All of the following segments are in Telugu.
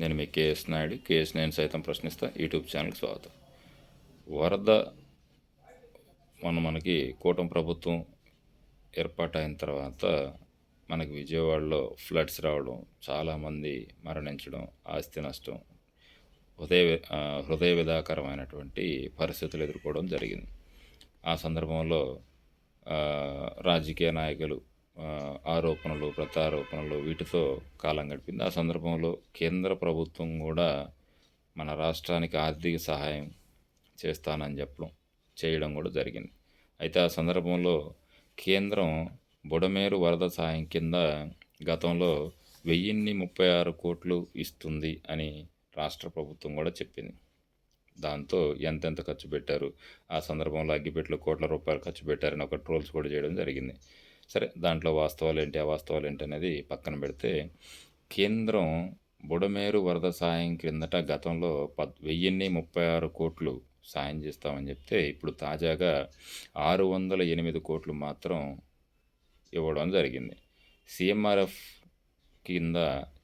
నేను మీ కేఎస్ నాయుడు కేఎస్ నేను సైతం ప్రశ్నిస్తా. యూట్యూబ్ ఛానల్కి స్వాగతం. వరద మొన్న మనకి కూటమి ప్రభుత్వం ఏర్పాటైన తర్వాత మనకి విజయవాడలో ఫ్లడ్స్ రావడం చాలామంది మరణించడం ఆస్తి నష్టం హృదయ హృదయ విధాకరమైనటువంటి పరిస్థితులు ఎదుర్కోవడం జరిగింది. ఆ సందర్భంలో రాజకీయ నాయకులు ఆరోపణలు ప్రతారోపణలు వీటితో కాలం గడిపింది. ఆ సందర్భంలో కేంద్ర ప్రభుత్వం కూడా మన రాష్ట్రానికి ఆర్థిక సహాయం చేస్తానని చెప్పడం చేయడం కూడా జరిగింది. అయితే ఆ సందర్భంలో కేంద్రం బుడమేరు వరద సహాయం కింద గతంలో వెయ్యిన్ని ముప్పై ఆరు కోట్లు ఇస్తుంది అని రాష్ట్ర ప్రభుత్వం కూడా చెప్పింది. దాంతో ఎంతెంత ఖర్చు పెట్టారు? ఆ సందర్భంలో అగ్గిపెట్లు కోట్ల రూపాయలు ఖర్చు పెట్టారని ఒక ట్రోల్స్ కూడా చేయడం జరిగింది. సరే దాంట్లో వాస్తవాలు ఏంటి? అవాస్తవాలు ఏంటి అనేది పక్కన పెడితే కేంద్రం బుడమేరు వరద సాయం క్రిందట గతంలో పద్ వెయ్యిన్ని ముప్పై ఆరు కోట్లు సాయం చేస్తామని చెప్తే ఇప్పుడు తాజాగా ఆరు వందల ఎనిమిది కోట్లు మాత్రం ఇవ్వడం జరిగింది. సిఎంఆర్ఎఫ్ కింద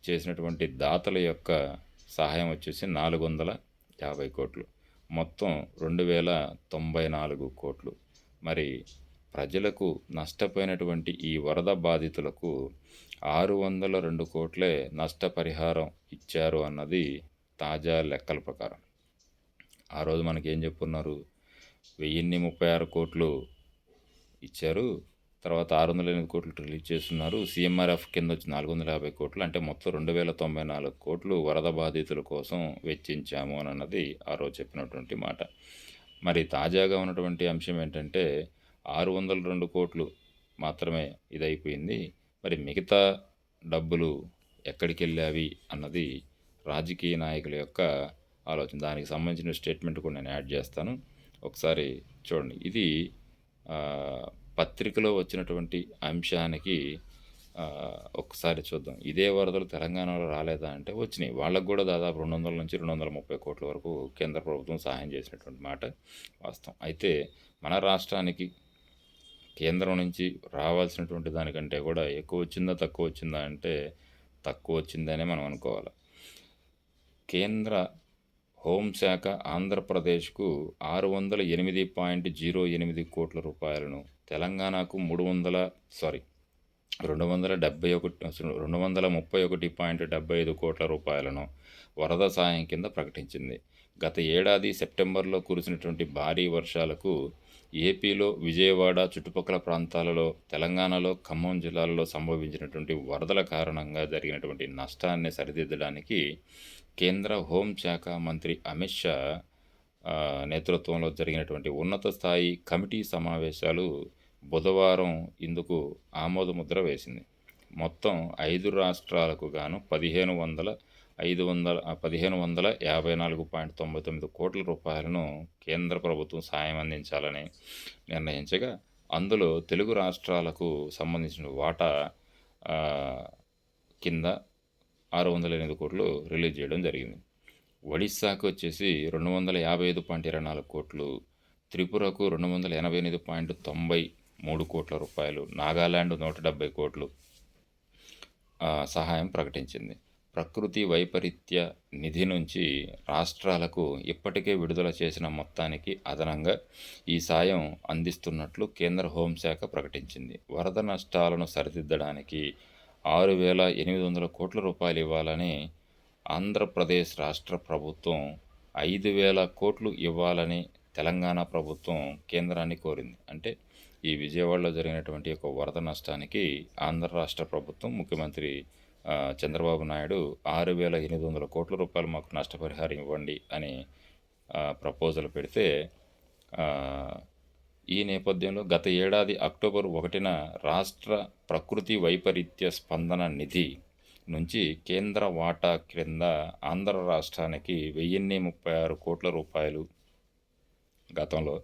చేసినటువంటి దాతల యొక్క సహాయం వచ్చేసి నాలుగు వందల యాభై కోట్లు. మొత్తం రెండు వేల తొంభై నాలుగు కోట్లు. మరి ప్రజలకు నష్టపోయినటువంటి ఈ వరద బాధితులకు ఆరు వందల రెండు కోట్లే నష్టపరిహారం ఇచ్చారు అన్నది తాజా లెక్కల ప్రకారం. ఆ రోజు మనకి ఏం చెప్పున్నారు? వెయ్యిన్ని ముప్పై ఆరు కోట్లు ఇచ్చారు తర్వాత ఆరు వందల ఎనిమిది కోట్లు రిలీజ్ చేస్తున్నారు. సీఎంఆర్ఎఫ్ కింద వచ్చి నాలుగు వందల యాభై కోట్లు అంటే మొత్తం రెండు వేల తొంభై నాలుగు కోట్లు వరద బాధితుల కోసం వెచ్చించాము అని అన్నది ఆ రోజు చెప్పినటువంటి మాట. మరి తాజాగా ఉన్నటువంటి అంశం ఏంటంటే ఆరు వందల రెండు కోట్లు మాత్రమే ఇదైపోయింది. మరి మిగతా డబ్బులు ఎక్కడికి వెళ్ళావి అన్నది రాజకీయ నాయకుల యొక్క ఆలోచన. దానికి సంబంధించిన స్టేట్మెంట్ కూడా నేను యాడ్ చేస్తాను. ఒకసారి చూడండి. ఇది పత్రికలో వచ్చినటువంటి అంశానికి ఒకసారి చూద్దాం. ఇదే వరదలు తెలంగాణలో రాలేదా అంటే వచ్చినాయి. వాళ్ళకు కూడా దాదాపు రెండు వందల నుంచి రెండు వందల ముప్పై కోట్ల వరకు కేంద్ర ప్రభుత్వం సహాయం చేసినటువంటి మాట వాస్తవం. అయితే మన రాష్ట్రానికి కేంద్రం నుంచి రావాల్సినటువంటి దానికంటే కూడా ఎక్కువ వచ్చిందా తక్కువ వచ్చిందా అంటే తక్కువ వచ్చిందనే మనం అనుకోవాలి. కేంద్ర హోంశాఖ ఆంధ్రప్రదేశ్కు ఆరు వందల ఎనిమిది పాయింట్ జీరో ఎనిమిది కోట్ల రూపాయలను తెలంగాణకు మూడు వందల సారీ రెండు వందల డెబ్బై ఒకటి రెండు వందల ముప్పై ఒకటి పాయింట్ డెబ్బై ఐదు కోట్ల రూపాయలను వరద సాయం కింద ప్రకటించింది. గత ఏడాది సెప్టెంబర్లో కురిసినటువంటి భారీ వర్షాలకు ఏపీలో విజయవాడ చుట్టుపక్కల ప్రాంతాలలో తెలంగాణలో ఖమ్మం జిల్లాలలో సంభవించినటువంటి వరదల కారణంగా జరిగినటువంటి నష్టాన్ని సరిదిద్దడానికి కేంద్ర హోంశాఖ మంత్రి అమిత్ షా నేతృత్వంలో జరిగినటువంటి ఉన్నత స్థాయి కమిటీ సమావేశాలు బుధవారం ఇందుకు ఆమోదముద్ర వేసింది. మొత్తం ఐదు రాష్ట్రాలకు గాను పదిహేను వందల ఐదు వందల పదిహేను వందల యాభై నాలుగు పాయింట్ తొంభై తొమ్మిది కోట్ల రూపాయలను కేంద్ర ప్రభుత్వం సాయం అందించాలని నిర్ణయించగా అందులో తెలుగు రాష్ట్రాలకు సంబంధించిన వాటా కింద ఆరు వందల ఎనిమిది కోట్లు రిలీజ్ చేయడం జరిగింది. ఒడిస్సాకు వచ్చేసి రెండు వందల యాభై ఐదు పాయింట్ ఇరవై నాలుగు కోట్లు త్రిపురకు రెండు వందల ఎనభై ఎనిమిది పాయింట్ తొంభై మూడు కోట్ల రూపాయలు నాగాలాండ్ నూట డెబ్బై కోట్లు సహాయం ప్రకటించింది. ప్రకృతి వైపరీత్య నిధి నుంచి రాష్ట్రాలకు ఇప్పటికే విడుదల చేసిన మొత్తానికి అదనంగా ఈ సాయం అందిస్తున్నట్లు కేంద్ర హోంశాఖ ప్రకటించింది. వరద నష్టాలను సరిదిద్దడానికి ఆరు వేల ఎనిమిది వందల కోట్ల రూపాయలు ఇవ్వాలని ఆంధ్రప్రదేశ్ రాష్ట్ర ప్రభుత్వం ఐదు వేల కోట్లు ఇవ్వాలని తెలంగాణ ప్రభుత్వం కేంద్రాన్ని కోరింది. అంటే ఈ విజయవాడలో జరిగినటువంటి ఒక వరద నష్టానికి ఆంధ్ర రాష్ట్ర ప్రభుత్వం ముఖ్యమంత్రి చంద్రబాబు నాయుడు ఆరు వేల ఎనిమిది వందల కోట్ల రూపాయలు మాకు నష్టపరిహారం ఇవ్వండి అని ప్రపోజల్ పెడితే ఈ నేపథ్యంలో గత ఏడాది అక్టోబర్ ఒకటిన రాష్ట్ర ప్రకృతి వైపరీత్య స్పందన నిధి నుంచి కేంద్ర వాటా క్రింద ఆంధ్ర రాష్ట్రానికి వెయ్యిన్ని ముప్పై ఆరు కోట్ల రూపాయలు గతంలో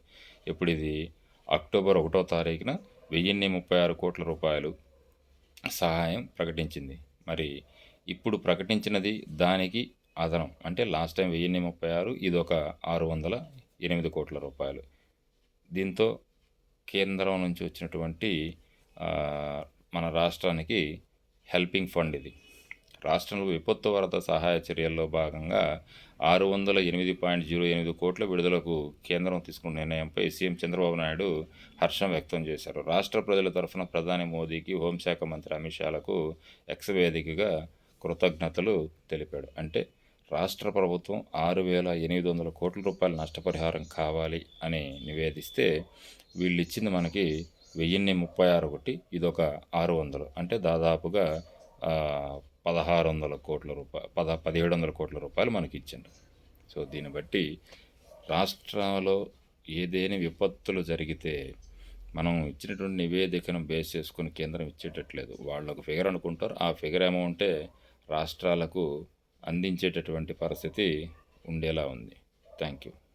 ఇప్పుడు ఇది అక్టోబర్ ఒకటో తారీఖున వెయ్యిన్ని ముప్పై ఆరు కోట్ల రూపాయలు సహాయం ప్రకటించింది. మరి ఇప్పుడు ప్రకటించినది దానికి అదనం. అంటే లాస్ట్ టైం వెయ్యిన్ని ముప్పై ఆరు ఇది ఒక ఆరు వందల ఎనిమిది కోట్ల రూపాయలు. దీంతో కేంద్రం నుంచి వచ్చినటువంటి మన రాష్ట్రానికి హెల్పింగ్ ఫండ్ ఇది. రాష్ట్రంలో విపత్తు వరద సహాయ చర్యల్లో భాగంగా ఆరు వందల ఎనిమిది పాయింట్ జీరో ఎనిమిది కోట్ల విడుదలకు కేంద్రం తీసుకున్న నిర్ణయంపై సీఎం చంద్రబాబు నాయుడు హర్షం వ్యక్తం చేశారు. రాష్ట్ర ప్రజల తరఫున ప్రధాని మోదీకి హోంశాఖ మంత్రి అమిత్ షాలకు ఎక్స్ వేదికగా కృతజ్ఞతలు తెలిపాడు. అంటే రాష్ట్ర ప్రభుత్వం ఆరు వేల ఎనిమిది వందల కోట్ల రూపాయల నష్టపరిహారం కావాలి అని నివేదిస్తే వీళ్ళు ఇచ్చింది మనకి వెయ్యిన్ని ముప్పై ఆరు ఒకటి ఇదొక ఆరు వందలు. అంటే దాదాపుగా పదహారు వందల కోట్ల రూపాయలు పద పదిహేడు వందల కోట్ల రూపాయలు మనకి ఇచ్చిండ్రు సో దీన్ని బట్టి రాష్ట్రంలో ఏదైనా విపత్తులు జరిగితే మనం ఇచ్చినటువంటి నివేదికను బేస్ చేసుకుని కేంద్రం ఇచ్చేటట్లేదు. వాళ్ళు ఒక ఫిగర్ అనుకుంటారు. ఆ ఫిగర్ అమౌంటే రాష్ట్రాలకు అందించేటటువంటి పరిస్థితి ఉండేలా ఉంది. Thank you.